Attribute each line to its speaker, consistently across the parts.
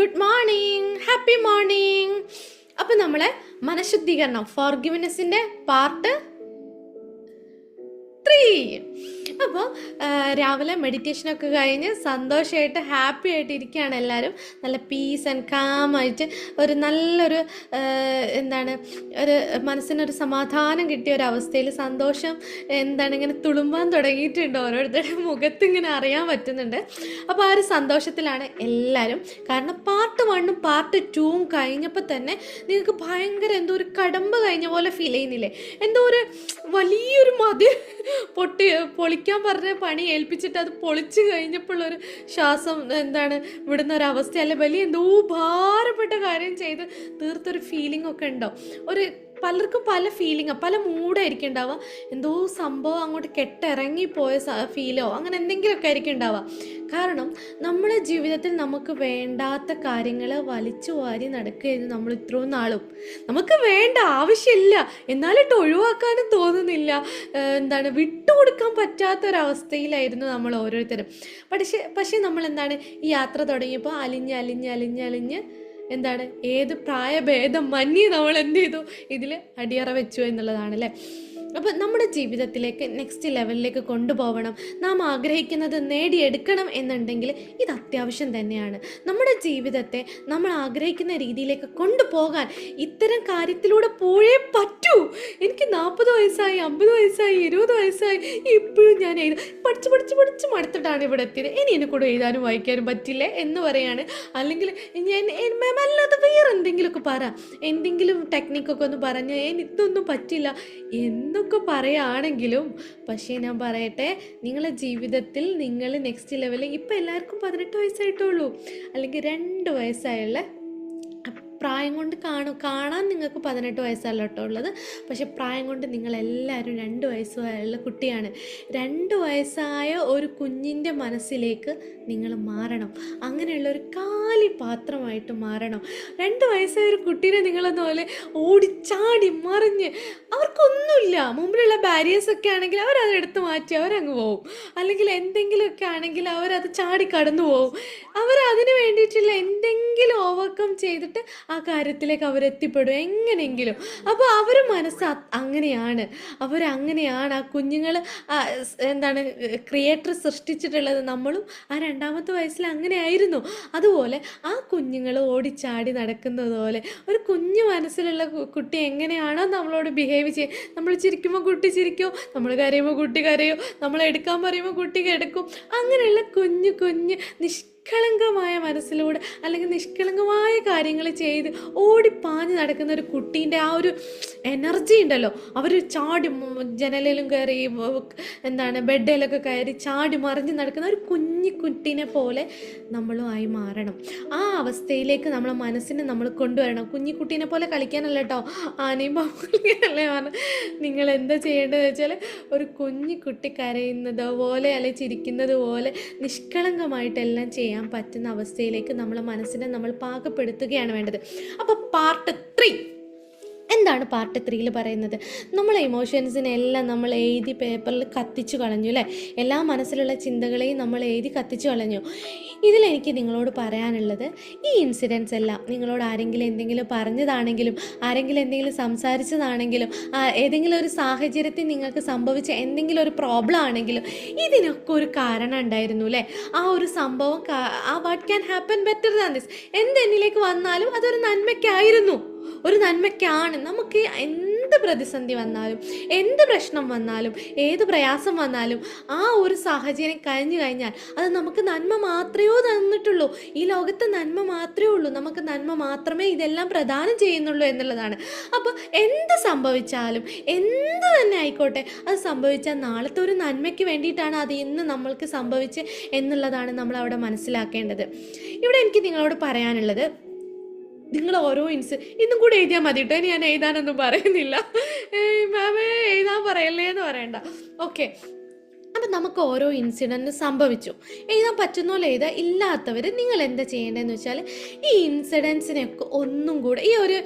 Speaker 1: Good morning happy morning അപ്പം നമ്മളെ മനഃശുദ്ധീകരണം ഫോർഗിവ്നെസ്സിന്റെ part അപ്പോൾ രാവിലെ മെഡിറ്റേഷനൊക്കെ കഴിഞ്ഞ് സന്തോഷമായിട്ട് ഹാപ്പി ആയിട്ട് ഇരിക്കുകയാണ് എല്ലാവരും. നല്ല പീസ് ആൻഡ് കാം ആയിട്ട് ഒരു നല്ലൊരു എന്താണ് ഒരു മനസ്സിനൊരു സമാധാനം കിട്ടിയ ഒരു അവസ്ഥയിൽ സന്തോഷം എന്താണ് ഇങ്ങനെ തുളുമ്പാൻ തുടങ്ങിയിട്ടുണ്ട് ഓരോരുത്തരുടെ മുഖത്ത് ഇങ്ങനെ അറിയാൻ പറ്റുന്നുണ്ട്. അപ്പോൾ ആ ഒരു സന്തോഷത്തിലാണ് എല്ലാവരും. കാരണം പാർട്ട് വണ്ണും പാർട്ട് ടൂവും കഴിഞ്ഞപ്പോൾ തന്നെ നിങ്ങൾക്ക് ഭയങ്കര എന്തോ ഒരു കടമ്പ കഴിഞ്ഞ പോലെ ഫീൽ ചെയ്യുന്നില്ലേ? എന്തോ ഒരു വലിയൊരു മതി. പൊട്ടി പൊളിക്കാൻ പറഞ്ഞ പണി ഏൽപ്പിച്ചിട്ട് അത് പൊളിച്ചു കഴിഞ്ഞപ്പോഴുള്ളൊരു ശ്വാസം എന്താണ് വിടുന്ന ഒരു അവസ്ഥ അല്ലെ വലിയ എന്തോ ഭാരപ്പെട്ട കാര്യം ചെയ്ത് തീർത്തൊരു ഫീലിംഗ് ഒക്കെ ഉണ്ടോ? ഒരു പലർക്കും പല ഫീലിംഗ് പല മൂഡായിരിക്കും ഉണ്ടാവുക. എന്തോ സംഭവം അങ്ങോട്ട് കെട്ടിറങ്ങിപ്പോയ ഫീലോ അങ്ങനെ എന്തെങ്കിലുമൊക്കെ ആയിരിക്കും ഉണ്ടാവുക. കാരണം നമ്മുടെ ജീവിതത്തിൽ നമുക്ക് വേണ്ടാത്ത കാര്യങ്ങൾ വലിച്ചു വാരി നടക്കുകയായിരുന്നു നമ്മൾ ഇത്രയും നാളും. നമുക്ക് വേണ്ട ആവശ്യമില്ല. എന്നാലിട്ട് ഒഴിവാക്കാനും തോന്നുന്നില്ല. എന്താണ് വിട്ടുകൊടുക്കാൻ പറ്റാത്തൊരവസ്ഥയിലായിരുന്നു നമ്മൾ ഓരോരുത്തരും. പക്ഷേ പക്ഷേ നമ്മൾ എന്താണ് ഈ യാത്ര തുടങ്ങിയപ്പോൾ അലിഞ്ഞ് അലിഞ്ഞ് അലിഞ്ഞ് അലിഞ്ഞ് എന്താണ്? ഏത് പ്രായഭേദം മഞ്ഞി നമ്മൾ എന്ത് ചെയ്തു? ഇതിൽ അടിയറ വെച്ചു എന്നുള്ളതാണ് അല്ലേ അപ്പം നമ്മുടെ ജീവിതത്തിലേക്ക് നെക്സ്റ്റ് ലെവലിലേക്ക് കൊണ്ടുപോകണം നാം ആഗ്രഹിക്കുന്നത് നേടിയെടുക്കണം എന്നുണ്ടെങ്കിൽ ഇത് അത്യാവശ്യം തന്നെയാണ്. നമ്മുടെ ജീവിതത്തെ നമ്മൾ ആഗ്രഹിക്കുന്ന രീതിയിലേക്ക് കൊണ്ടുപോകാൻ ഇത്തരം കാര്യത്തിലൂടെ പോയേ പറ്റൂ. എനിക്ക് നാൽപ്പത് വയസ്സായി അമ്പത് വയസ്സായി ഇരുപത് വയസ്സായി ഇപ്പോഴും ഞാൻ എഴുതാം പഠിച്ച് പഠിച്ച് പഠിച്ച് മടുത്തിട്ടാണ് ഇവിടെ എത്തിയത്. ഇനി എന്നെ കൂടെ എഴുതാനും വായിക്കാനും പറ്റില്ലേ എന്ന് പറയാണ്. അല്ലെങ്കിൽ ഞാൻ അല്ലാതെ വേറെ എന്തെങ്കിലുമൊക്കെ പറ. എന്തെങ്കിലും ടെക്നിക്കൊക്കെ ഒന്ന് പറഞ്ഞ് "ഏയ് ഇതൊന്നും പറ്റില്ല. എന്നൊക്കെ പറയുകയാണെങ്കിലും പക്ഷേ ഞാൻ പറയട്ടെ നിങ്ങളുടെ ജീവിതത്തിൽ നിങ്ങൾ നെക്സ്റ്റ് ലെവലിൽ ഇപ്പം എല്ലാവർക്കും പതിനെട്ട് വയസ്സായിട്ടുള്ളൂ. അല്ലെങ്കിൽ രണ്ട് വയസ്സായുള്ള പ്രായം കൊണ്ട് കാണും കാണാൻ നിങ്ങൾക്ക് പതിനെട്ട് വയസ്സല്ല കേട്ടോ ഉള്ളത്. പക്ഷെ പ്രായം കൊണ്ട് നിങ്ങളെല്ലാവരും രണ്ട് വയസ്സുള്ള കുട്ടിയാണ്. രണ്ട് വയസ്സായ ഒരു കുഞ്ഞിന്റെ മനസ്സിലേക്ക് നിങ്ങൾ മാറണം. അങ്ങനെയുള്ള ഒരു കാലി പാത്രമായിട്ട് മാറണം. രണ്ട് വയസ്സായ ഒരു കുട്ടീനെ നിങ്ങളെന്ന പോലെ ഓടിച്ചാടി മറിഞ്ഞ് അവർക്കൊന്നുമില്ല. മുമ്പിലുള്ള ബാരിയേഴ്സൊക്കെ ആണെങ്കിൽ അവരതെടുത്ത് മാറ്റി അവരങ്ങ് പോവും. അല്ലെങ്കിൽ എന്തെങ്കിലുമൊക്കെ ആണെങ്കിൽ അവരത് ചാടി കടന്നു പോവും അവർ അതിന് വേണ്ടിയിട്ടുള്ള എന്തെങ്കിലും ഓവർകം ചെയ്തിട്ട് ആ കാര്യത്തിലേക്ക് അവരെത്തിപ്പെടും. എങ്ങനെയെങ്കിലും. അപ്പോൾ അവർ മനസ്സ് അങ്ങനെയാണ്. അവർ അങ്ങനെയാണ്. ആ കുഞ്ഞുങ്ങൾ എന്താണ് ക്രിയേറ്റർ സൃഷ്ടിച്ചിട്ടുള്ളത് നമ്മളും ആ രണ്ടാമത്തെ വയസ്സിൽ അങ്ങനെ ആയിരുന്നു അതുപോലെ ആ കുഞ്ഞുങ്ങൾ ഓടിച്ചാടി നടക്കുന്നത് പോലെ ഒരു കുഞ്ഞു മനസ്സിലുള്ള കുട്ടി എങ്ങനെയാണോ നമ്മളോട് ബിഹേവ് ചെയ്യുക നമ്മൾ ചിരിക്കുമ്പോൾ കുട്ടി ചിരിക്കും നമ്മൾ കരയുമ്പോൾ കുട്ടി കരയോ നമ്മൾ എടുക്കാൻ പറയുമ്പോൾ കുട്ടി എടുക്കും. അങ്ങനെയുള്ള കുഞ്ഞു കുഞ്ഞ് നിഷ്കളങ്കമായ മനസ്സിലൂടെ അല്ലെങ്കിൽ നിഷ്കളങ്കമായ കാര്യങ്ങൾ ചെയ്ത് ഓടിപ്പാഞ്ഞ് നടക്കുന്ന ഒരു കുട്ടീന്റെ ആ ഒരു എനർജി ഉണ്ടല്ലോ. അവർ ചാടി ജനലിലും കയറി എന്താണ് ബെഡിലൊക്കെ കയറി ചാടി മറിഞ്ഞ് നടക്കുന്ന ഒരു കുഞ്ഞു കുട്ടീനെ പോലെ നമ്മളും ആയി മാറണം. ആ അവസ്ഥയിലേക്ക് നമ്മളെ മനസ്സിനെ നമ്മൾ കൊണ്ടുവരണം. കുഞ്ഞിക്കുട്ടീനെ പോലെ കളിക്കാനല്ല കേട്ടോ. ആനയും പാമ്പല്ലേ പറഞ്ഞു നിങ്ങൾ എന്താ ചെയ്യേണ്ടതെന്ന് വെച്ചാൽ ഒരു കുഞ്ഞിക്കുട്ടി കരയുന്നത് പോലെ അല്ലെ ചിരിക്കുന്നത് പോലെ നിഷ്കളങ്കമായിട്ടെല്ലാം ചെയ്യാൻ പറ്റുന്ന അവസ്ഥയിലേക്ക് നമ്മളെ മനസ്സിനെ നമ്മൾ പാകപ്പെടുത്തുകയാണ് വേണ്ടത്. അപ്പോൾ പാർട്ട് ത്രീ എന്താണ് പാർട്ട് ത്രീയിൽ പറയുന്നത്? നമ്മളെ ഇമോഷൻസിനെ എല്ലാം നമ്മൾ എഴുതി പേപ്പറിൽ കത്തിച്ചു കളഞ്ഞു അല്ലേ? എല്ലാ മനസ്സിലുള്ള ചിന്തകളെയും നമ്മൾ എഴുതി കത്തിച്ചു കളഞ്ഞു. ഇതിലെനിക്ക് നിങ്ങളോട് പറയാനുള്ളത് ഈ ഇൻസിഡൻസ് എല്ലാം നിങ്ങളോട് ആരെങ്കിലും എന്തെങ്കിലും പറഞ്ഞതാണെങ്കിലും ആരെങ്കിലും എന്തെങ്കിലും സംസാരിച്ചതാണെങ്കിലും ഏതെങ്കിലും ഒരു സാഹചര്യത്തിൽ നിങ്ങൾക്ക് സംഭവിച്ച എന്തെങ്കിലും ഒരു പ്രോബ്ലം ആണെങ്കിലും ഇതിനൊക്കെ ഒരു കാരണം ഉണ്ടായിരുന്നു അല്ലേ? ആ ഒരു സംഭവം ആ what can happen better than this എന്തെന്നിലേക്ക് വന്നാലും അതൊരു നന്മയ്ക്കായിരുന്നു. ഒരു നന്മയ്ക്കാണ്. നമുക്ക് എന്ത് പ്രതിസന്ധി വന്നാലും എന്ത് പ്രശ്നം വന്നാലും ഏത് പ്രയാസം വന്നാലും ആ ഒരു സാഹചര്യം കഴിഞ്ഞു കഴിഞ്ഞാൽ അത് നമുക്ക് നന്മ മാത്രമേ തന്നിട്ടുള്ളൂ. ഈ ലോകത്തെ നന്മ മാത്രമേ ഉള്ളൂ. നമുക്ക് നന്മ മാത്രമേ ഇതെല്ലാം പ്രദാനം ചെയ്യുന്നുള്ളൂ എന്നുള്ളതാണ്. അപ്പോൾ എന്ത് സംഭവിച്ചാലും എന്ത് തന്നെ ആയിക്കോട്ടെ അത് സംഭവിച്ചാൽ നാളത്തെ ഒരു നന്മയ്ക്ക് വേണ്ടിയിട്ടാണ് അത് ഇന്ന് നമ്മൾക്ക് സംഭവിച്ച് എന്നുള്ളതാണ് നമ്മൾ അവിടെ മനസ്സിലാക്കേണ്ടത്. ഇവിടെ എനിക്ക് നിങ്ങളോട് പറയാനുള്ളത് നിങ്ങൾ ഓരോ ഇൻസ് ഇന്നും കൂടെ എഴുതിയാൽ മതി കേട്ടോ ഞാൻ എഴുതാനൊന്നും പറയുന്നില്ല. മാമേ എഴുതാൻ പറയല്ലേ എന്ന് പറയണ്ട. ഓക്കെ. അപ്പം നമുക്ക് ഓരോ ഇൻസിഡന്റ് സംഭവിച്ചു. എഴുതാൻ പറ്റുന്ന പോലെ എഴുതാൻ ഇല്ലാത്തവർ നിങ്ങൾ എന്താ ചെയ്യേണ്ടതെന്ന് വെച്ചാൽ ഈ ഇൻസിഡൻസിനെയൊക്കെ ഒന്നും കൂടെ ഈ ഒരു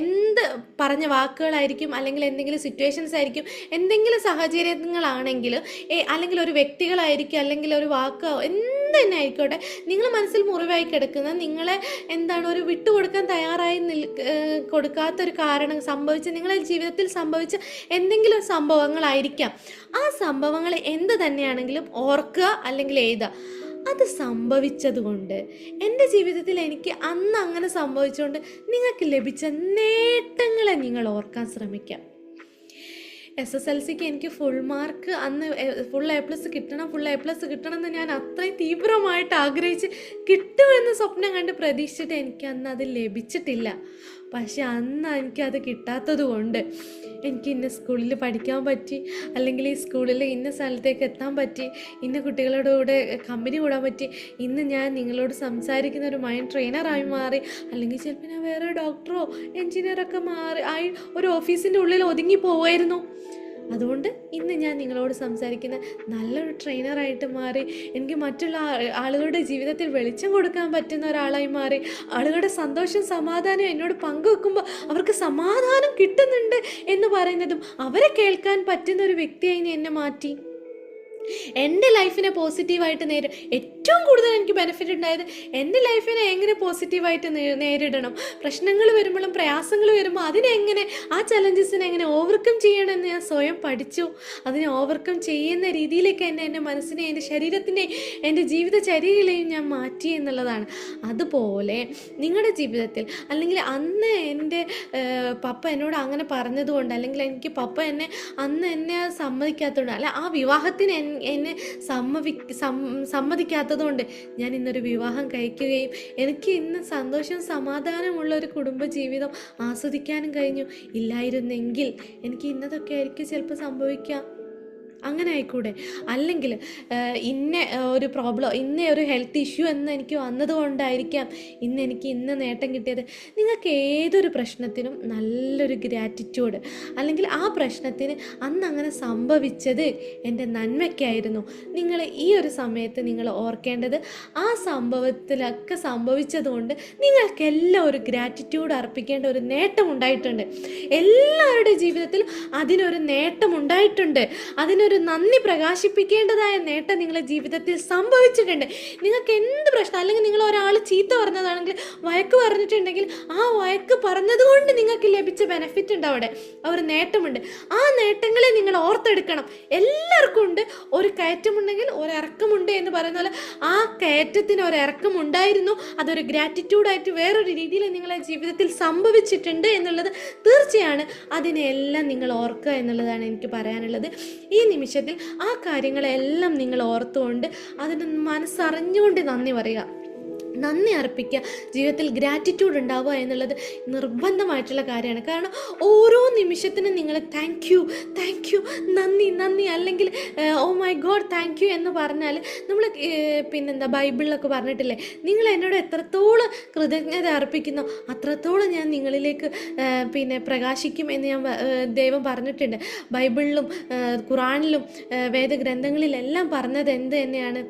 Speaker 1: എന്ത് പറഞ്ഞ വാക്കുകളായിരിക്കും അല്ലെങ്കിൽ എന്തെങ്കിലും സിറ്റുവേഷൻസ് ആയിരിക്കും എന്തെങ്കിലും സാഹചര്യങ്ങളാണെങ്കിൽ അല്ലെങ്കിൽ ഒരു വ്യക്തികളായിരിക്കും അല്ലെങ്കിൽ ഒരു വാക്കോ എന്ത് തന്നെ ആയിക്കോട്ടെ നിങ്ങൾ മനസ്സിൽ മുറിവായി കിടക്കുന്ന നിങ്ങളെ എന്താണ് ഒരു വിട്ടുകൊടുക്കാൻ തയ്യാറായി നിൽ കൊടുക്കാത്തൊരു കാരണം സംഭവിച്ച നിങ്ങളെ ജീവിതത്തിൽ സംഭവിച്ച എന്തെങ്കിലും സംഭവങ്ങളായിരിക്കാം. ആ സംഭവങ്ങൾ എന്ത് തന്നെയാണെങ്കിലും ഓർക്കുക അല്ലെങ്കിൽ എഴുതുക. അത് സംഭവിച്ചതുകൊണ്ട് എന്റെ ജീവിതത്തിൽ എനിക്ക് അന്ന് അങ്ങനെ സംഭവിച്ചുകൊണ്ട് നിങ്ങൾക്ക് ലഭിച്ച നേട്ടങ്ങളെ നിങ്ങൾ ഓർക്കാൻ ശ്രമിക്കാം എസ് എസ് എൽ സിക്ക് എനിക്ക് ഫുൾ മാർക്ക് അന്ന് ഫുൾ എ പ്ലസ് കിട്ടണം ഫുൾ എ പ്ലസ് കിട്ടണം എന്ന് ഞാൻ അത്രയും തീവ്രമായിട്ട് ആഗ്രഹിച്ച് കിട്ടുമെന്ന് സ്വപ്നം കണ്ട് പ്രതീക്ഷിച്ചിട്ട് എനിക്ക് അന്ന് അത് ലഭിച്ചിട്ടില്ല. പക്ഷെ അന്ന് എനിക്കത് കിട്ടാത്തത് കൊണ്ട് എനിക്ക് ഇന്ന സ്കൂളിൽ പഠിക്കാൻ പറ്റി അല്ലെങ്കിൽ ഈ സ്കൂളിൽ ഇന്ന സ്ഥലത്തേക്ക് എത്താൻ പറ്റി ഇന്ന കുട്ടികളുടെ കൂടെ കമ്പനി കൂടാൻ പറ്റി ഇന്ന് ഞാൻ നിങ്ങളോട് സംസാരിക്കുന്ന ഒരു മൈൻഡ് ട്രെയിനറായി മാറി അല്ലെങ്കിൽ ചിലപ്പോൾ ഞാൻ വേറെ ഡോക്ടറോ എൻജിനീയറൊക്കെ മാറി ആയി ഒരു ഓഫീസിന്റെ ഉള്ളിൽ ഒതുങ്ങി പോവായിരുന്നു. അതുകൊണ്ട് ഇന്ന് ഞാൻ നിങ്ങളോട് സംസാരിക്കുന്ന നല്ലൊരു ട്രെയിനറായിട്ട് മാറി എനിക്ക് മറ്റുള്ള ആളുകളുടെ ജീവിതത്തിൽ വെളിച്ചം കൊടുക്കാൻ പറ്റുന്ന ഒരാളായി മാറി ആളുകളുടെ സന്തോഷം സമാധാനം എന്നോട് പങ്കുവെക്കുമ്പോൾ അവർക്ക് സമാധാനം കിട്ടുന്നുണ്ട് എന്ന് പറയുന്നതും അവരെ കേൾക്കാൻ പറ്റുന്ന ഒരു വ്യക്തിയായി എന്നെ മാറ്റി. എന്റെ ലൈഫിനെ പോസിറ്റീവായിട്ട് നേരി ഏറ്റവും കൂടുതൽ എനിക്ക് ബെനിഫിറ്റ് ഉണ്ടായത് എന്റെ ലൈഫിനെ എങ്ങനെ പോസിറ്റീവായിട്ട് നേരിടണം? പ്രശ്നങ്ങൾ വരുമ്പോഴും പ്രയാസങ്ങൾ വരുമ്പോൾ അതിനെങ്ങനെ ആ ചലഞ്ചസിനെ എങ്ങനെ ഓവർകം ചെയ്യണമെന്ന് ഞാൻ സ്വയം പഠിച്ചു. അതിനെ ഓവർകം ചെയ്യുന്ന രീതിയിലേക്ക് എന്നെ എന്റെ മനസ്സിനെ എന്റെ ശരീരത്തിനെ എന്റെ ജീവിതചര്യകളെയും ഞാൻ മാറ്റി എന്നുള്ളതാണ്. അതുപോലെ നിങ്ങളുടെ ജീവിതത്തിൽ അല്ലെങ്കിൽ അന്ന് എന്റെ പപ്പ എന്നോട് അങ്ങനെ പറഞ്ഞതുകൊണ്ട് അല്ലെങ്കിൽ എനിക്ക് പപ്പ എന്നെ അന്ന് എന്നെ സമ്മതിക്കാത്തതുകൊണ്ട് അല്ല ആ വിവാഹത്തിന് എന്നെ സമ്മതി സം- സമ്മതിക്കാത്തതുകൊണ്ട് ഞാൻ ഇന്നൊരു വിവാഹം കഴിക്കുകയും എനിക്ക് ഇന്ന് സന്തോഷവും സമാധാനമുള്ള ഒരു കുടുംബജീവിതം ആസ്വദിക്കാനും കഴിഞ്ഞു. ഇല്ലായിരുന്നെങ്കിൽ എനിക്ക് ഇന്നതൊക്കെ ആയിരിക്കും ചിലപ്പോൾ സംഭവിക്കാം. അങ്ങനെ ആയിക്കൂടെ അല്ലെങ്കിൽ ഇന്ന ഒരു പ്രോബ്ലം ഇന്ന ഒരു ഹെൽത്ത് ഇഷ്യൂ എന്ന് എനിക്ക് വന്നതുകൊണ്ടായിരിക്കാം ഇന്ന് എനിക്ക് ഇന്ന് നേട്ടം കിട്ടിയത്. നിങ്ങൾക്ക് ഏതൊരു പ്രശ്നത്തിനും നല്ലൊരു ഗ്രാറ്റിറ്റ്യൂഡ് അല്ലെങ്കിൽ ആ പ്രശ്നത്തിന് അന്ന് അങ്ങനെ സംഭവിച്ചത് എന്റെ നന്മയ്ക്കായിരുന്നു. നിങ്ങൾ ഈ ഒരു സമയത്ത് നിങ്ങൾ ഓർക്കേണ്ടത് ആ സംഭവത്തിലൊക്കെ സംഭവിച്ചതുകൊണ്ട് നിങ്ങൾക്കെല്ലാം ഒരു ഗ്രാറ്റിറ്റ്യൂഡ് അർപ്പിക്കേണ്ട ഒരു നേട്ടം ഉണ്ടായിട്ടുണ്ട് എല്ലാവരുടെ ജീവിതത്തിലും അതിനൊരു നേട്ടം ഉണ്ടായിട്ടുണ്ട് അതിനൊരു നന്ദി പ്രകാശിപ്പിക്കേണ്ടതായ നേട്ടം നിങ്ങളുടെ ജീവിതത്തിൽ സംഭവിച്ചിട്ടുണ്ട്. നിങ്ങൾക്ക് എന്ത് പ്രശ്നം? അല്ലെങ്കിൽ നിങ്ങൾ ഒരാൾ ചീത്ത പറഞ്ഞതാണെങ്കിൽ വഴക്ക് പറഞ്ഞിട്ടുണ്ടെങ്കിൽ ആ വഴക്ക് പറഞ്ഞതുകൊണ്ട് നിങ്ങൾക്ക് ലഭിച്ച ബെനഫിറ്റ് ഉണ്ട് അവിടെ. ആ ഒരു നേട്ടമുണ്ട്. ആ നേട്ടങ്ങളെ നിങ്ങൾ ഓർത്തെടുക്കണം. എല്ലാവർക്കും ഉണ്ട്. ഒരു കയറ്റമുണ്ടെങ്കിൽ ഒരു എന്ന് പറയുന്ന പോലെ ആ കയറ്റത്തിന് ഒരു ഉണ്ടായിരുന്നു. അതൊരു ഗ്രാറ്റിറ്റ്യൂഡായിട്ട് വേറൊരു രീതിയിൽ നിങ്ങളെ ജീവിതത്തിൽ സംഭവിച്ചിട്ടുണ്ട് എന്നുള്ളത് തീർച്ചയാണ്. അതിനെല്ലാം നിങ്ങൾ ഓർക്കുക എന്നുള്ളതാണ് എനിക്ക് പറയാനുള്ളത്. ഈ നിമിഷത്തിൽ ആ കാര്യങ്ങളെല്ലാം നിങ്ങൾ ഓർത്തുകൊണ്ട് അതിന് മനസ്സറിഞ്ഞുകൊണ്ട് നന്ദി പറയുക. നന്ദി അർപ്പിക്കുക. ജീവിതത്തിൽ ഗ്രാറ്റിറ്റ്യൂഡ് ഉണ്ടാവുക എന്നുള്ളത് നിർബന്ധമായിട്ടുള്ള കാര്യമാണ്. കാരണം ഓരോ നിമിഷത്തിനും നിങ്ങൾ താങ്ക് യു താങ്ക് യു നന്ദി നന്ദി അല്ലെങ്കിൽ oh my God thank you എന്ന് പറഞ്ഞാൽ നമ്മൾ പിന്നെന്താ ബൈബിളിലൊക്കെ പറഞ്ഞിട്ടില്ലേ? നിങ്ങൾ എന്നോട് എത്രത്തോളം കൃതജ്ഞത അർപ്പിക്കുന്നോ അത്രത്തോളം ഞാൻ നിങ്ങളിലേക്ക് പിന്നെ പ്രകാശിക്കും എന്ന് ഞാൻ ദൈവം പറഞ്ഞിട്ടുണ്ട്. ബൈബിളിലും ഖുറാനിലും വേദഗ്രന്ഥങ്ങളിലെല്ലാം പറഞ്ഞത് എന്ത് തന്നെയാണ്?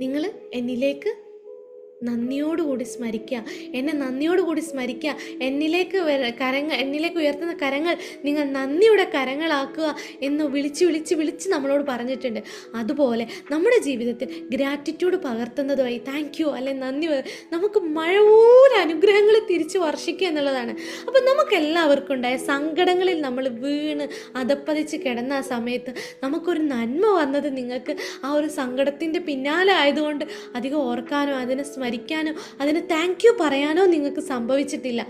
Speaker 1: നിങ്ങൾ എന്നിലേക്ക് നന്ദിയോടുകൂടി സ്മരിക്കുക. എന്നെ നന്ദിയോടുകൂടി സ്മരിക്കുക. എന്നിലേക്ക് കരങ്ങൾ എന്നിലേക്ക് ഉയർത്തുന്ന കരങ്ങൾ നിങ്ങൾ നന്ദിയുടെ കരങ്ങളാക്കുക എന്ന് വിളിച്ച് വിളിച്ച് വിളിച്ച് നമ്മളോട് പറഞ്ഞിട്ടുണ്ട്. അതുപോലെ നമ്മുടെ ജീവിതത്തിൽ ഗ്രാറ്റിറ്റ്യൂഡ് പകർത്തുന്നതുമായി താങ്ക് യു അല്ലെ നന്ദി നമുക്ക് മഴപോലെ അനുഗ്രഹങ്ങൾ തിരിച്ച് വർഷിക്കുക എന്നുള്ളതാണ്. അപ്പം നമുക്ക് എല്ലാവർക്കും ഉണ്ടായ സങ്കടങ്ങളിൽ നമ്മൾ വീണ് അതപ്പതിച്ച് കിടന്ന ആ സമയത്ത് നമുക്കൊരു നന്മ വന്നത് നിങ്ങൾക്ക് ആ ഒരു സങ്കടത്തിന്റെ പിന്നാലെ ആയതുകൊണ്ട് അധികം ഓർക്കാനോ അതിനെ സ്മരിക്കാനോ അതിന് താങ്ക് യു പറയാനോ നിങ്ങൾക്ക് സംഭവിച്ചിട്ടില്ല.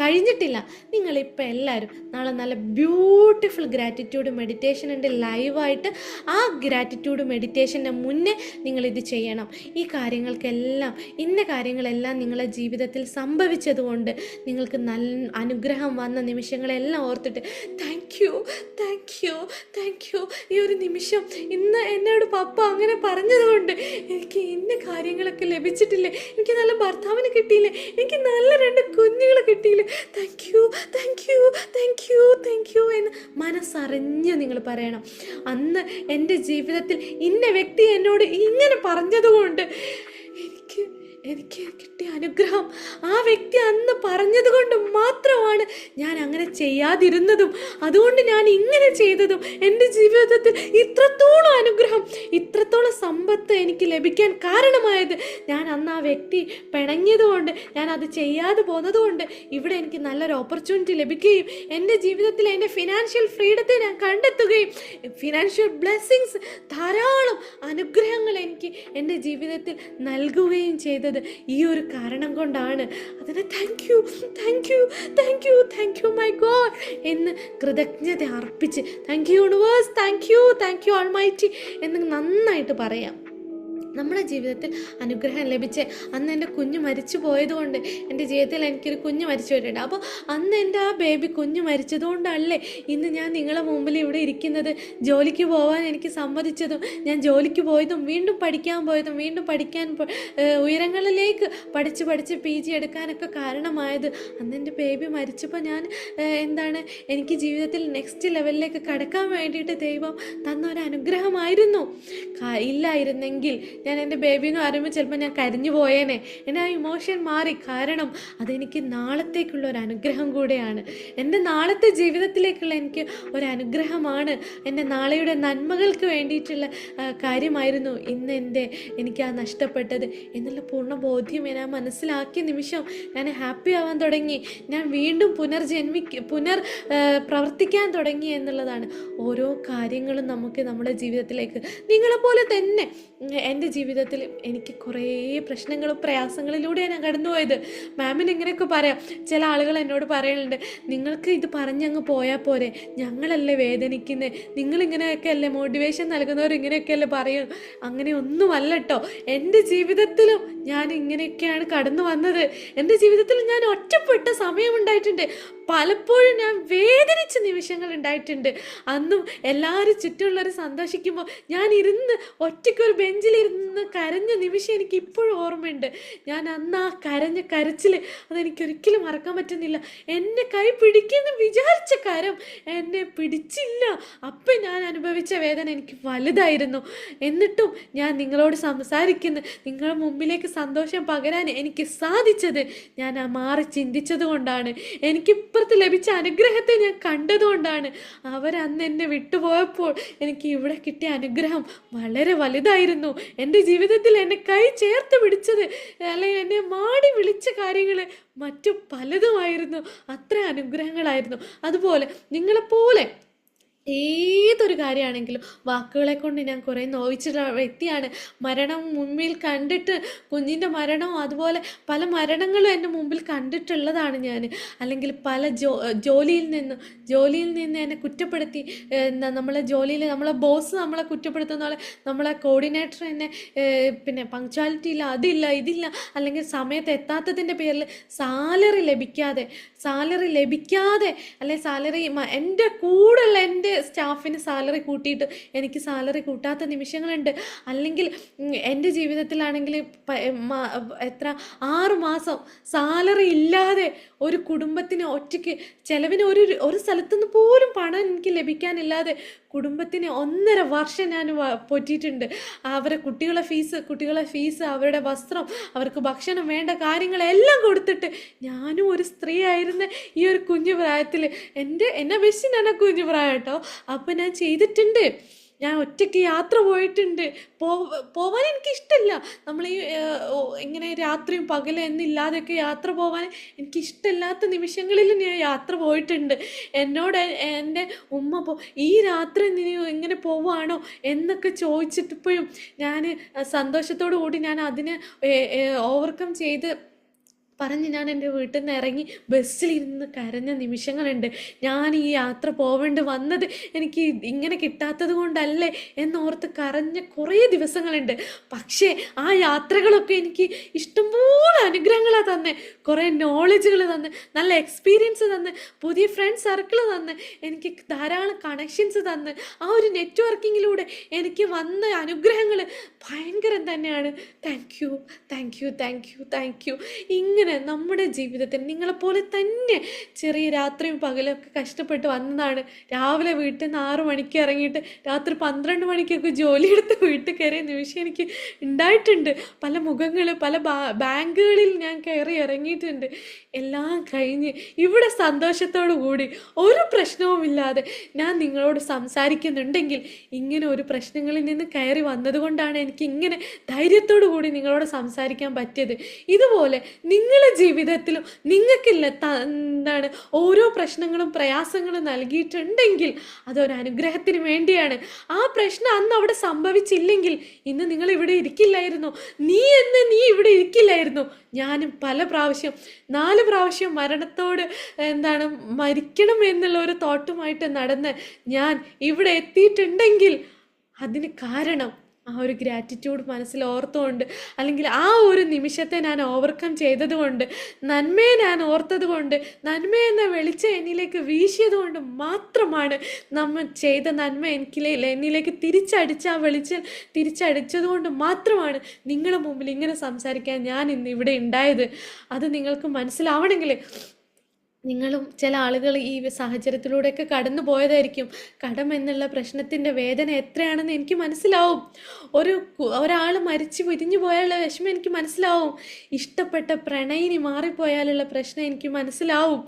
Speaker 1: കഴിഞ്ഞിട്ടില്ല. നിങ്ങളിപ്പോൾ എല്ലാവരും നാളെ നല്ല ബ്യൂട്ടിഫുൾ ഗ്രാറ്റിറ്റ്യൂഡ് മെഡിറ്റേഷൻ ഉണ്ട് ലൈവായിട്ട് ആ ഗ്രാറ്റിറ്റ്യൂഡ് മെഡിറ്റേഷന്റെ മുന്നേ നിങ്ങളിത് ചെയ്യണം. ഈ കാര്യങ്ങൾക്കെല്ലാം ഇന്ന കാര്യങ്ങളെല്ലാം നിങ്ങളെ ജീവിതത്തിൽ സംഭവിച്ചതുകൊണ്ട് നിങ്ങൾക്ക് നല്ല അനുഗ്രഹം വന്ന നിമിഷങ്ങളെല്ലാം ഓർത്തിട്ട് thank you thank you thank you ഈ ഒരു നിമിഷം ഇന്ന് എന്നോട് പപ്പ അങ്ങനെ പറഞ്ഞതുകൊണ്ട് എനിക്ക് ഇന്ന കാര്യങ്ങളൊക്കെ ലഭിച്ചിട്ടില്ലേ? എനിക്ക് നല്ല ഭർത്താവിനെ കിട്ടിയില്ലേ? എനിക്ക് നല്ല രണ്ട് കുഞ്ഞുങ്ങളെ കിട്ടിയില്ലേ? Thank you thank you thank you thank you എന്ന് മനസ്സറിഞ്ഞ് നിങ്ങൾ പറയണം. അന്ന് എന്റെ ജീവിതത്തിൽ ഇന്ന വ്യക്തി എന്നോട് ഇങ്ങനെ പറഞ്ഞതുകൊണ്ട് എനിക്ക് എനിക്ക് കിട്ടിയ അനുഗ്രഹം ആ വ്യക്തി അന്ന് പറഞ്ഞത് കൊണ്ട് മാത്രമാണ് ഞാൻ അങ്ങനെ ചെയ്യാതിരുന്നതും. അതുകൊണ്ട് ഞാൻ ഇങ്ങനെ ചെയ്തതും. എന്റെ ജീവിതത്തിൽ ഇത്രത്തോളം അനുഗ്രഹം ഇത്രത്തോളം സമ്പത്ത് എനിക്ക് ലഭിക്കാൻ കാരണമായത് ഞാൻ അന്ന് ആ വ്യക്തി പിണങ്ങിയതുകൊണ്ട് ഞാൻ അത് ചെയ്യാതെ പോന്നതുകൊണ്ട് ഇവിടെ എനിക്ക് നല്ലൊരു ഓപ്പർച്യൂണിറ്റി ലഭിക്കുകയും എന്റെ ജീവിതത്തിൽ എന്റെ ഫിനാൻഷ്യൽ ഫ്രീഡത്തെ ഞാൻ കണ്ടെത്തുകയും ഫിനാൻഷ്യൽ ബ്ലെസ്സിങ്സ് ധാരാളം അനുഗ്രഹങ്ങൾ എനിക്ക് എന്റെ ജീവിതത്തിൽ നൽകുകയും ചെയ്തത് ഈ ഒരു കാരണം കൊണ്ടാണ്. അതിന് thank you thank you thank you thank you my God എന്ന് കൃതജ്ഞത അർപ്പിച്ച് thank you universe thank you thank you almighty എന്ന് നന്നായിട്ട് പറയാം. നമ്മുടെ ജീവിതത്തിൽ അനുഗ്രഹം ലഭിച്ച്. അന്ന് എന്റെ കുഞ്ഞ് മരിച്ചു പോയതുകൊണ്ട് എന്റെ ജീവിതത്തിൽ എനിക്കൊരു കുഞ്ഞ് മരിച്ചു പോയിട്ടുണ്ട്. അപ്പോൾ അന്ന് എന്റെ ആ ബേബി കുഞ്ഞ് മരിച്ചതുകൊണ്ടല്ലേ ഇന്ന് ഞാൻ നിങ്ങളെ മുമ്പിൽ ഇവിടെ ഇരിക്കുന്നത്? ജോലിക്ക് പോകാൻ എനിക്ക് സമ്മതിച്ചതും ഞാൻ ജോലിക്ക് പോയതും വീണ്ടും പഠിക്കാൻ പോയതും വീണ്ടും പഠിക്കാൻ ഉയരങ്ങളിലേക്ക് പഠിച്ച് പഠിച്ച് പി ജി എടുക്കാനൊക്കെ കാരണമായത്. അന്ന് എന്റെ ബേബി മരിച്ചപ്പോൾ ഞാൻ എന്താണ് എനിക്ക് ജീവിതത്തിൽ നെക്സ്റ്റ് ലെവലിലേക്ക് കടക്കാൻ വേണ്ടിയിട്ട് ദൈവം തന്ന ഒരു അനുഗ്രഹമായിരുന്നു ഇല്ലായിരുന്നെങ്കിൽ ഞാൻ എന്റെ ബേബിന്ന് പറയുമ്പോൾ ചിലപ്പോൾ ഞാൻ കരിഞ്ഞു പോയേനെ. എന്റെ ആ ഇമോഷൻ മാറി. കാരണം അതെനിക്ക് നാളത്തേക്കുള്ള ഒരു അനുഗ്രഹം കൂടെയാണ്. എന്റെ നാളത്തെ ജീവിതത്തിലേക്കുള്ള എനിക്ക് ഒരു അനുഗ്രഹമാണ്. എന്റെ നാളെയുടെ നന്മകൾക്ക് വേണ്ടിയിട്ടുള്ള കാര്യമായിരുന്നു ഇന്ന് എന്റെ എനിക്ക് ആ നഷ്ടപ്പെട്ടത് എന്നുള്ള പൂർണ ബോധ്യം ഞാൻ മനസ്സിലാക്കിയ നിമിഷം ഞാൻ ഹാപ്പി ആവാൻ തുടങ്ങി. ഞാൻ വീണ്ടും പുനർജന്മിക്ക് പുനർ പ്രവർത്തിക്കാൻ തുടങ്ങി എന്നുള്ളതാണ് ഓരോ കാര്യങ്ങളും നമുക്ക് നമ്മുടെ ജീവിതത്തിലേക്ക്. നിങ്ങളെപ്പോലെ തന്നെ എന്റെ ജീവിതത്തിൽ എനിക്ക് കുറേ പ്രശ്നങ്ങളും പ്രയാസങ്ങളിലൂടെയാണ് ഞാൻ കടന്നുപോയത്. മാമിന് ഇങ്ങനെയൊക്കെ പറയാം. ചില ആളുകൾ എന്നോട് പറയലുണ്ട് നിങ്ങൾക്ക് ഇത് പറഞ്ഞങ്ങ് പോയാൽ പോരെ. ഞങ്ങളല്ലേ വേദനിക്കുന്നത് നിങ്ങളിങ്ങനെയൊക്കെ അല്ലേ മോട്ടിവേഷൻ നൽകുന്നവർ ഇങ്ങനെയൊക്കെയല്ലേ പറയും? അങ്ങനെ ഒന്നുമല്ല കേട്ടോ എന്റെ ജീവിതത്തിലും ഞാൻ ഇങ്ങനെയൊക്കെയാണ് കടന്നു വന്നത് എന്റെ ജീവിതത്തിൽ ഞാൻ ഒറ്റപ്പെട്ട സമയമുണ്ടായിട്ടുണ്ട്. പലപ്പോഴും ഞാൻ വേദനിച്ച നിമിഷങ്ങൾ ഉണ്ടായിട്ടുണ്ട്. അന്നും എല്ലാവരും ചുറ്റുമുള്ളവർ സന്തോഷിക്കുമ്പോൾ ഞാൻ ഇരുന്ന് ഒറ്റയ്ക്കൊരു ബെഞ്ചിലിരുന്ന് കരഞ്ഞ നിമിഷം എനിക്ക് ഇപ്പോഴും ഓർമ്മയുണ്ട്. ഞാൻ അന്ന് ആ കരഞ്ഞ കരച്ചിൽ അതെനിക്ക് ഒരിക്കലും മറക്കാൻ പറ്റുന്നില്ല. എന്നെ കൈ പിടിക്കുമെന്ന് വിചാരിച്ച കരം എന്നെ പിടിച്ചില്ല. അപ്പം ഞാൻ അനുഭവിച്ച വേദന എനിക്ക് വലുതായിരുന്നു. എന്നിട്ടും ഞാൻ നിങ്ങളോട് സംസാരിക്കുന്നു. നിങ്ങളുടെ മുമ്പിലേക്ക് സന്തോഷം പകരാൻ എനിക്ക് സാധിച്ചത് ഞാൻ ആ മാറി ചിന്തിച്ചത് കൊണ്ടാണ് എനിക്ക് ഇപ്പുറത്ത് ലഭിച്ച അനുഗ്രഹത്തെ ഞാൻ കണ്ടതുകൊണ്ടാണ് അവരന്ന് എന്നെ വിട്ടുപോയപ്പോൾ എനിക്ക് ഇവിടെ കിട്ടിയ അനുഗ്രഹം വളരെ വലുതായിരുന്നു. എന്റെ ജീവിതത്തിൽ എന്നെ കൈ ചേർത്ത് പിടിച്ചത് അല്ലെങ്കിൽ എന്നെ മാടി വിളിച്ച കാര്യങ്ങൾ മറ്റു പലതുമായിരുന്നു. അത്ര അനുഗ്രഹങ്ങളായിരുന്നു. അതുപോലെ നിങ്ങളെപ്പോലെ ഏതൊരു കാര്യമാണെങ്കിലും വാക്കുകളെ കൊണ്ട് ഞാൻ കുറേ നോവിച്ചിട്ടുള്ള വ്യക്തിയാണ്. മരണം മുമ്പിൽ കണ്ടിട്ട് കുഞ്ഞിന്റെ മരണവും അതുപോലെ പല മരണങ്ങളും എന്റെ മുമ്പിൽ കണ്ടിട്ടുള്ളതാണ് ഞാൻ. അല്ലെങ്കിൽ പല ജോ ജോലിയിൽ നിന്ന് ജോലിയിൽ നിന്ന് എന്നെ കുറ്റപ്പെടുത്തി എന്താ നമ്മളെ ജോലിയിൽ നമ്മളെ ബോസ് നമ്മളെ കുറ്റപ്പെടുത്തുന്ന പോലെ നമ്മളെ കോർഡിനേറ്റർ എന്നെ പിന്നെ പങ്ക്ച്വാലിറ്റി ഇല്ല അതില്ല ഇതില്ല അല്ലെങ്കിൽ സമയത്ത് എത്താത്തതിന്റെ പേരിൽ സാലറി ലഭിക്കാതെ സാലറി ലഭിക്കാതെ അല്ലെങ്കിൽ സാലറി എന്റെ കൂടെയുള്ള എന്റെ സ്റ്റാഫിന് സാലറി കൂട്ടിയിട്ട് എനിക്ക് സാലറി കൂട്ടാത്ത നിമിഷങ്ങളുണ്ട്. അല്ലെങ്കിൽ എന്റെ ജീവിതത്തിലാണെങ്കിൽ എത്ര ആറ് മാസം സാലറി ഇല്ലാതെ ഒരു കുടുംബത്തിന് ഒറ്റയ്ക്ക് ചിലവിന് ഒരു ഒരു സ്ഥലത്തുനിന്ന് പോലും പണം എനിക്ക് ലഭിക്കാനില്ലാതെ കുടുംബത്തിന് ഒന്നര വർഷം ഞാൻ പൊറ്റിയിട്ടുണ്ട്. അവരെ കുട്ടികളെ ഫീസ് കുട്ടികളെ ഫീസ് അവരുടെ വസ്ത്രം അവർക്ക് ഭക്ഷണം വേണ്ട കാര്യങ്ങളെല്ലാം കൊടുത്തിട്ട് ഞാനും ഒരു സ്ത്രീ ആയിരുന്ന ഈ ഒരു കുഞ്ഞു പ്രായത്തിൽ എന്റെ എന്നെ വെച്ച് ഞാൻ കുഞ്ഞു പ്രായം കേട്ടോ. അപ്പം ഞാൻ ചെയ്തിട്ടുണ്ട്. ഞാൻ ഒറ്റയ്ക്ക് യാത്ര പോയിട്ടുണ്ട്. പോവാൻ എനിക്ക് ഇഷ്ടമില്ല നമ്മൾ ഈ ഇങ്ങനെ രാത്രിയും പകലും എന്നില്ലാതെയൊക്കെ യാത്ര പോവാൻ എനിക്കിഷ്ടമില്ലാത്ത നിമിഷങ്ങളിൽ ഞാൻ യാത്ര പോയിട്ടുണ്ട്. എന്നോട് എന്റെ ഉമ്മ പോ ഈ രാത്രി നീ ഇങ്ങനെ പോവുകയാണോ എന്നൊക്കെ ചോദിച്ചിട്ടിപ്പോഴും ഞാൻ സന്തോഷത്തോടു കൂടി ഞാൻ അതിനെ ഓവർകം ചെയ്ത് പറഞ്ഞ് ഞാൻ എന്റെ വീട്ടിൽ നിന്ന് ഇറങ്ങി ബസ്സിലിരുന്ന് കരഞ്ഞ നിമിഷങ്ങളുണ്ട്. ഞാൻ ഈ യാത്ര പോവേണ്ടി വന്നത് എനിക്ക് ഇങ്ങനെ കിട്ടാത്തത് കൊണ്ടല്ലേ എന്നോർത്ത് കരഞ്ഞ കുറേ ദിവസങ്ങളുണ്ട്. പക്ഷേ ആ യാത്രകളൊക്കെ എനിക്ക് ഇഷ്ടംപോലെ അനുഗ്രഹങ്ങളാണ് തന്നെ. കുറേ നോളജുകൾ തന്ന് നല്ല എക്സ്പീരിയൻസ് തന്ന് പുതിയ ഫ്രണ്ട് സർക്കിൾ തന്ന് എനിക്ക് ധാരാളം കണക്ഷൻസ് തന്ന്. ആ ഒരു നെറ്റ്വർക്കിങ്ങിലൂടെ എനിക്ക് വന്ന അനുഗ്രഹങ്ങൾ ഭയങ്കരം തന്നെയാണ്. Thank you thank you thank you thank you ഇങ്ങനെ നമ്മുടെ ജീവിതത്തിൽ നിങ്ങളെപ്പോലെ തന്നെ ചെറിയ രാത്രിയും പകലൊക്കെ കഷ്ടപ്പെട്ട് വന്നതാണ്. രാവിലെ വീട്ടിൽ നിന്ന് ആറു മണിക്ക് ഇറങ്ങിയിട്ട് രാത്രി പന്ത്രണ്ട് മണിക്കൊക്കെ ജോലിയെടുത്ത് വീട്ടിൽ കയറിയ നിമിഷം എനിക്ക് ഉണ്ടായിട്ടുണ്ട്. പല മുഖങ്ങൾ പല ബാങ്കുകളിൽ ഞാൻ കയറി ഇറങ്ങിയിട്ടുണ്ട്. എല്ലാം കഴിഞ്ഞ് ഇവിടെ സന്തോഷത്തോടു കൂടി ഒരു പ്രശ്നവുമില്ലാതെ ഞാൻ നിങ്ങളോട് സംസാരിക്കുന്നുണ്ടെങ്കിൽ ഇങ്ങനെ ഒരു പ്രശ്നങ്ങളിൽ നിന്ന് കയറി വന്നതുകൊണ്ടാണ് എനിക്ക് ഇങ്ങനെ ധൈര്യത്തോടു കൂടി നിങ്ങളോട് സംസാരിക്കാൻ പറ്റിയത്. ഇതുപോലെ നിങ്ങളുടെ ജീവിതത്തിലും നിങ്ങൾക്കില്ല എന്താണ് ഓരോ പ്രശ്നങ്ങളും പ്രയാസങ്ങളും നൽകിയിട്ടുണ്ടെങ്കിൽ അതൊരനുഗ്രഹത്തിന് വേണ്ടിയാണ്. ആ പ്രശ്നം അന്ന് അവിടെ സംഭവിച്ചില്ലെങ്കിൽ ഇന്ന് നിങ്ങൾ ഇവിടെ ഇരിക്കില്ലായിരുന്നു. നീ എന്ന് നീ ഇവിടെ ഇരിക്കില്ലായിരുന്നു. ഞാനും പല പ്രാവശ്യം നാല് പ്രാവശ്യം മരണത്തോട് എന്താണ് മരിക്കണം എന്നുള്ള ഒരു തോട്ടുമായിട്ട് നടന്ന് ഞാൻ ഇവിടെ എത്തിയിട്ടുണ്ടെങ്കിൽ അതിന് കാരണം ആ ഒരു ഗ്രാറ്റിറ്റ്യൂഡ് മനസ്സിൽ ഓർത്തുകൊണ്ട് അല്ലെങ്കിൽ ആ ഒരു നിമിഷത്തെ ഞാൻ ഓവർകം ചെയ്തതുകൊണ്ട് നന്മയെ ഞാൻ ഓർത്തത് കൊണ്ട് നന്മ എന്ന വെളിച്ചം എന്നിലേക്ക് വീശിയത് കൊണ്ട് മാത്രമാണ് നമ്മൾ ചെയ്ത നന്മ എനിക്കിലെ എന്നിലേക്ക് തിരിച്ചടിച്ച ആ വെളിച്ചം തിരിച്ചടിച്ചത് കൊണ്ട് മാത്രമാണ് നിങ്ങളുടെ മുമ്പിൽ ഇങ്ങനെ സംസാരിക്കാൻ ഞാൻ ഇന്ന് ഇവിടെ ഉണ്ടായത്. അത് നിങ്ങൾക്ക് മനസ്സിലാവണമെങ്കിൽ നിങ്ങളും ചില ആളുകൾ ഈ സാഹചര്യത്തിലൂടെയൊക്കെ കടന്നു പോയതായിരിക്കും. കടം എന്നുള്ള പ്രശ്നത്തിന്റെ വേദന എത്രയാണെന്ന് എനിക്ക് മനസ്സിലാവും. ഒരു ഒരാൾ മരിച്ച് പിരിഞ്ഞു പോയാലുള്ള വിഷമം എനിക്ക് മനസ്സിലാവും. ഇഷ്ടപ്പെട്ട പ്രണയിനി മാറിപ്പോയാലുള്ള പ്രശ്നം എനിക്ക് മനസ്സിലാവും.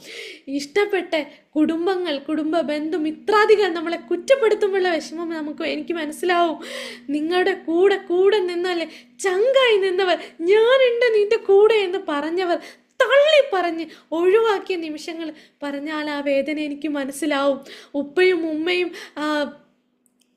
Speaker 1: ഇഷ്ടപ്പെട്ട കുടുംബങ്ങൾ കുടുംബ ബന്ധം മിത്രാദികൾ നമ്മളെ കുറ്റപ്പെടുത്തുമ്പോഴുള്ള വിഷമം നമുക്ക് എനിക്ക് മനസ്സിലാവും. നിങ്ങളുടെ കൂടെ കൂടെ നിന്നല്ലേ ചങ്കായി നിന്നവർ ഞാനുണ്ട് നിന്റെ കൂടെ എന്ന് പറഞ്ഞവർ തള്ളി പറഞ്ഞ് ഒഴിവാക്കിയ നിമിഷങ്ങൾ പറഞ്ഞാൽ ആ വേദന എനിക്ക് മനസ്സിലാവും. ഉപ്പയും ഉമ്മയും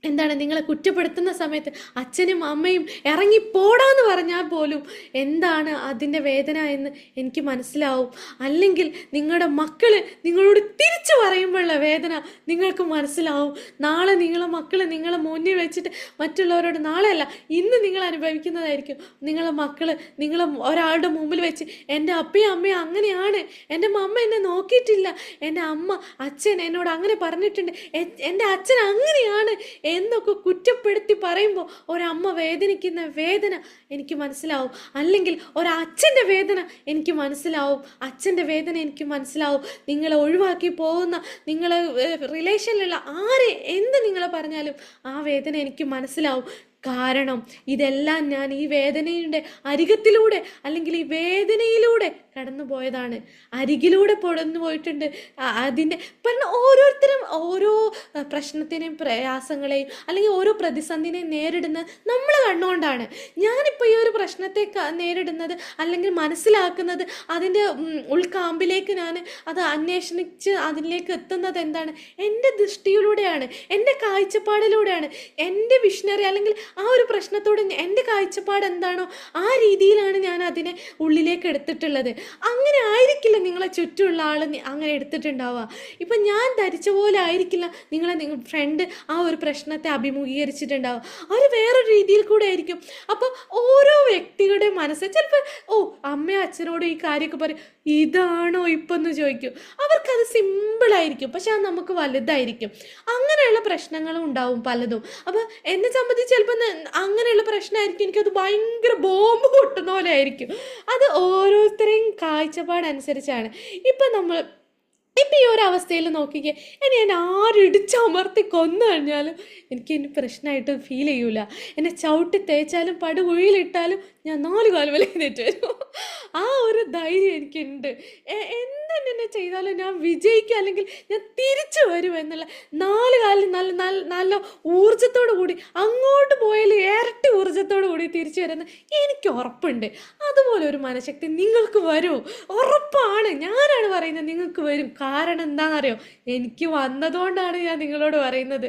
Speaker 1: എന്താണ് നിങ്ങളെ കുറ്റപ്പെടുത്തുന്ന സമയത്ത് അച്ഛനും അമ്മയും ഇറങ്ങി പോടാന്ന് പറഞ്ഞാൽ പോലും എന്താണ് അതിന്റെ വേദന എന്ന് എനിക്ക് മനസ്സിലാവും. അല്ലെങ്കിൽ നിങ്ങളുടെ മക്കൾ നിങ്ങളോട് തിരിച്ചു പറയുമ്പോഴുള്ള വേദന നിങ്ങൾക്ക് മനസ്സിലാവും. നാളെ നിങ്ങളെ മക്കൾ നിങ്ങളെ മുന്നിൽ വെച്ചിട്ട് മറ്റുള്ളവരോട് നാളെ അല്ല ഇന്ന് നിങ്ങൾ അനുഭവിക്കുന്നതായിരിക്കും. നിങ്ങളെ മക്കൾ നിങ്ങൾ ഒരാളുടെ മുമ്പിൽ വെച്ച് എന്റെ അപ്പയും അമ്മയും അങ്ങനെയാണ്. എന്റെ അമ്മ എന്നെ നോക്കിയിട്ടില്ല. എന്റെ അമ്മ അച്ഛൻ എന്നോട് അങ്ങനെ പറഞ്ഞിട്ടുണ്ട്. എന്റെ അച്ഛൻ അങ്ങനെയാണ്. എന്നൊക്കെ കുറ്റപ്പെടുത്തി പറയുമ്പോൾ ഒരമ്മ വേദനിക്കുന്ന വേദന എനിക്ക് മനസ്സിലാവും. അല്ലെങ്കിൽ ഒരച്ഛന്റെ വേദന എനിക്ക് മനസ്സിലാവും. അച്ഛന്റെ വേദന എനിക്ക് മനസ്സിലാവും. നിങ്ങളെ ഒഴിവാക്കി പോകുന്ന നിങ്ങളെ റിലേഷനിലുള്ള ആരെ എന്ത് നിങ്ങൾ പറഞ്ഞാലും ആ വേദന എനിക്ക് മനസ്സിലാവും. കാരണം ഇതെല്ലാം ഞാൻ ഈ വേദനയുടെ അരികത്തിലൂടെ അല്ലെങ്കിൽ ഈ വേദനയിലൂടെ കടന്നു പോയതാണ് അരികിലൂടെ പൊടന്നു പോയിട്ടുണ്ട്. അതിന്റെ പറഞ്ഞ ഓരോരുത്തരും ഓരോ പ്രശ്നത്തിനെയും പ്രയാസങ്ങളെയും അല്ലെങ്കിൽ ഓരോ പ്രതിസന്ധിനെയും നേരിടുന്നത് നമ്മൾ കണ്ടുകൊണ്ടാണ്. ഞാനിപ്പോൾ ഈ ഒരു പ്രശ്നത്തെ നേരിടുന്നത് അല്ലെങ്കിൽ മനസ്സിലാക്കുന്നത് അതിന്റെ ഉൾക്കാമ്പിലേക്ക് ഞാൻ അത് അന്വേഷിച്ച് അതിലേക്ക് എത്തുന്നത് എന്താണ്? എന്റെ ദൃഷ്ടിയിലൂടെയാണ് എന്റെ കാഴ്ചപ്പാടിലൂടെയാണ്. എന്റെ വിഷണറി അല്ലെങ്കിൽ ആ ഒരു പ്രശ്നത്തോട് എന്റെ കാഴ്ചപ്പാട് എന്താണോ ആ രീതിയിലാണ് ഞാൻ അതിനെ ഉള്ളിലേക്ക് എടുത്തിട്ടുള്ളത്. അങ്ങനെ ആയിരിക്കില്ല നിങ്ങളെ ചുറ്റുമുള്ള ആൾ അങ്ങനെ എടുത്തിട്ടുണ്ടാവുക. ഇപ്പം ഞാൻ ധരിച്ച പോലെ ആയിരിക്കില്ല നിങ്ങളെ നിങ്ങൾ ഫ്രണ്ട് ആ ഒരു പ്രശ്നത്തെ അഭിമുഖീകരിച്ചിട്ടുണ്ടാവുക. അവർ വേറൊരു രീതിയിൽ കൂടെ ആയിരിക്കും. അപ്പോൾ ഓരോ വ്യക്തികളുടെ മനസ്സ് ചിലപ്പോൾ ഓ അമ്മ അച്ഛനോട് ഈ കാര്യമൊക്കെ പറയും. ഇതാണോ ഇപ്പം എന്ന് ചോദിക്കും. അവർക്കത് സിമ്പിളായിരിക്കും. പക്ഷെ അത് നമുക്ക് വലുതായിരിക്കും. അങ്ങനെയുള്ള പ്രശ്നങ്ങളും ഉണ്ടാവും പലതും. അപ്പോൾ എന്നെ സംബന്ധിച്ച് ചിലപ്പോൾ അങ്ങനെയുള്ള പ്രശ്നമായിരിക്കും. എനിക്കത് ഭയങ്കര ബോംബ് പൊട്ടുന്ന പോലെ ആയിരിക്കും അത് ഓരോരുത്തരെയും കാഴ്ചപ്പാടനുസരിച്ചാണ്. ഇപ്പം നമ്മൾ ഇപ്പം ഈ ഒരു അവസ്ഥയിൽ നോക്കിക്കേ എന്നെ എന്നെ ആരിടിച്ചമർത്തി കൊന്നു കഴിഞ്ഞാലും എനിക്ക് ഇനി പ്രശ്നമായിട്ട് ഫീൽ ചെയ്യൂല. എന്നെ ചവിട്ടി തേച്ചാലും പടുകുഴിയിലിട്ടാലും ഞാൻ നാല് കാലം വില എഴുന്നേറ്റ് വരും ആ ഒരു ധൈര്യം എനിക്കുണ്ട്. എന്ത് എന്തെന്നെ ചെയ്താലും ഞാൻ വിജയിക്കുക അല്ലെങ്കിൽ ഞാൻ തിരിച്ചു വരും എന്നുള്ള നാല് കാലിൽ നല്ല നല്ല നല്ല ഊർജത്തോടു കൂടി അങ്ങോട്ട് പോയാൽ ഇരട്ടി ഊർജത്തോടു കൂടി തിരിച്ചു വരുന്ന എനിക്ക് ഉറപ്പുണ്ട്. അതുപോലെ ഒരു മനഃശക്തി നിങ്ങൾക്ക് വരും. ഉറപ്പാണ്. ഞാനാണ് പറയുന്നത് നിങ്ങൾക്ക് വരും. കാരണം എന്താണെന്നറിയോ? എനിക്ക് വന്നതുകൊണ്ടാണ് ഞാൻ നിങ്ങളോട് പറയുന്നത്.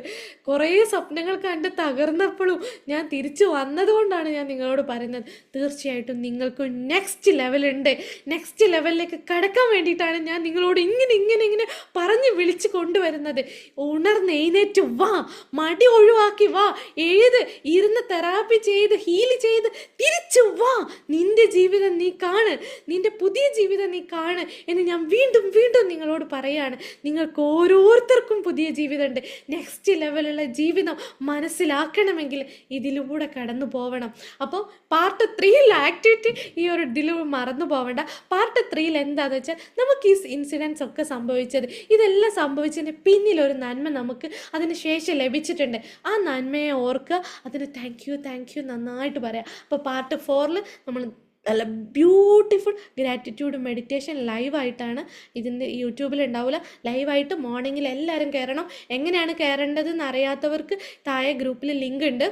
Speaker 1: കുറേ സ്വപ്നങ്ങൾ കണ്ട് തകർന്നപ്പോഴും ഞാൻ തിരിച്ചു വന്നതുകൊണ്ടാണ് ഞാൻ നിങ്ങളോട് പറയുന്നത്. തീർച്ചയായിട്ടും നിങ്ങൾക്ക് നെക്സ്റ്റ് ലെവലുണ്ട് നെക്സ്റ്റ് ലെവലിലേക്ക് കടക്കാൻ വേണ്ടിയിട്ടാണ് ഞാൻ നിങ്ങളോട് ഇങ്ങനെ ഇങ്ങനെ ഇങ്ങനെ പറഞ്ഞ് വിളിച്ച് കൊണ്ടുവരുന്നത്. ഉണർന്ന് എഴുന്നേറ്റ് വാ. മടി ഒഴിവാക്കി വാ. ഏത് ഇരുന്ന് തെറാപ്പി ചെയ്ത് ഹീൽ ചെയ്ത് തിരിച്ചു വാ. നിന്റെ ജീവിതം നീ കാണ്. നിന്റെ പുതിയ ജീവിതം നീ കാണ് എന്ന് ഞാൻ വീണ്ടും വീണ്ടും നിങ്ങളോട് പറയാണ്. നിങ്ങൾക്ക് ഓരോരുത്തർക്കും പുതിയ ജീവിതമുണ്ട്. നെക്സ്റ്റ് ലെവലുള്ള ജീവിതം മനസ്സിലാക്കണമെങ്കിൽ ഇതിലൂടെ കടന്നു പോവണം അപ്പോൾ പാർട്ട് ത്രീയിൽ ആക്ടിവിറ്റി ഈ ഒരു ഇതിൽ മറന്നു പോവേണ്ട. പാർട്ട് ത്രീയിൽ എന്താണെന്ന് വെച്ചാൽ നമുക്ക് ഈ ഇൻസിഡൻസ് ഒക്കെ സംഭവിച്ചത്. ഇതെല്ലാം സംഭവിച്ചതിന് പിന്നിലൊരു നന്മ നമുക്ക് അതിന് ശേഷം ലഭിച്ചിട്ടുണ്ട്. ആ നന്മയെ ഓർക്കുക. അതിന് താങ്ക് യു താങ്ക് യു നന്നായിട്ട് പറയാം. അപ്പോൾ പാർട്ട് ഫോറിൽ നമ്മൾ നല്ല ബ്യൂട്ടിഫുൾ ഗ്രാറ്റിറ്റ്യൂഡ് മെഡിറ്റേഷൻ ലൈവായിട്ടാണ് ഇതിന്റെ യൂട്യൂബിൽ ഉണ്ടാവില്ല ലൈവായിട്ട് മോർണിംഗിൽ എല്ലാവരും കയറണം. എങ്ങനെയാണ് കയറേണ്ടതെന്ന് അറിയാത്തവർക്ക് താഴെ ഗ്രൂപ്പിൽ ലിങ്ക് ഉണ്ട്.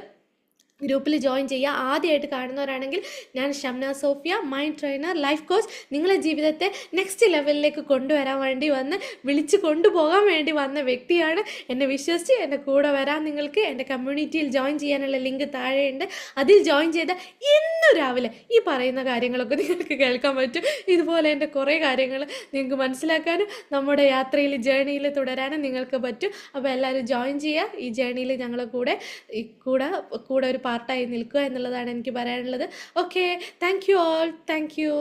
Speaker 1: ഗ്രൂപ്പിൽ ജോയിൻ ചെയ്യുക. ആദ്യമായിട്ട് കാണുന്നവരാണെങ്കിൽ ഞാൻ Shamna Sofia mind trainer life coach നിങ്ങളെ ജീവിതത്തെ നെക്സ്റ്റ് ലെവലിലേക്ക് കൊണ്ടുവരാൻ വേണ്ടി വന്ന് വിളിച്ച് കൊണ്ടുപോകാൻ വേണ്ടി വന്ന വ്യക്തിയാണ് എന്നെ വിശ്വസിച്ച് എന്റെ കൂടെ വരാൻ നിങ്ങൾക്ക് എന്റെ കമ്മ്യൂണിറ്റിയിൽ ജോയിൻ ചെയ്യാനുള്ള ലിങ്ക് താഴെയുണ്ട്. അതിൽ ജോയിൻ ചെയ്ത ഇന്ന് രാവിലെ ഈ പറയുന്ന കാര്യങ്ങളൊക്കെ നിങ്ങൾക്ക് കേൾക്കാൻ പറ്റും. ഇതുപോലെ എന്റെ കുറേ കാര്യങ്ങൾ നിങ്ങൾക്ക് മനസ്സിലാക്കാനും നമ്മുടെ യാത്രയിൽ ജേണിയിൽ തുടരാനും നിങ്ങൾക്ക് പറ്റും. അപ്പോൾ എല്ലാവരും ജോയിൻ ചെയ്യുക. ഈ ജേണിയിൽ ഞങ്ങളെ കൂടെ കൂടെ കൂടെ ഒരു പാർട്ടായി നിൽക്കുക എന്നുള്ളതാണ് എനിക്ക് പറയാനുള്ളത്. Okay thank you all thank you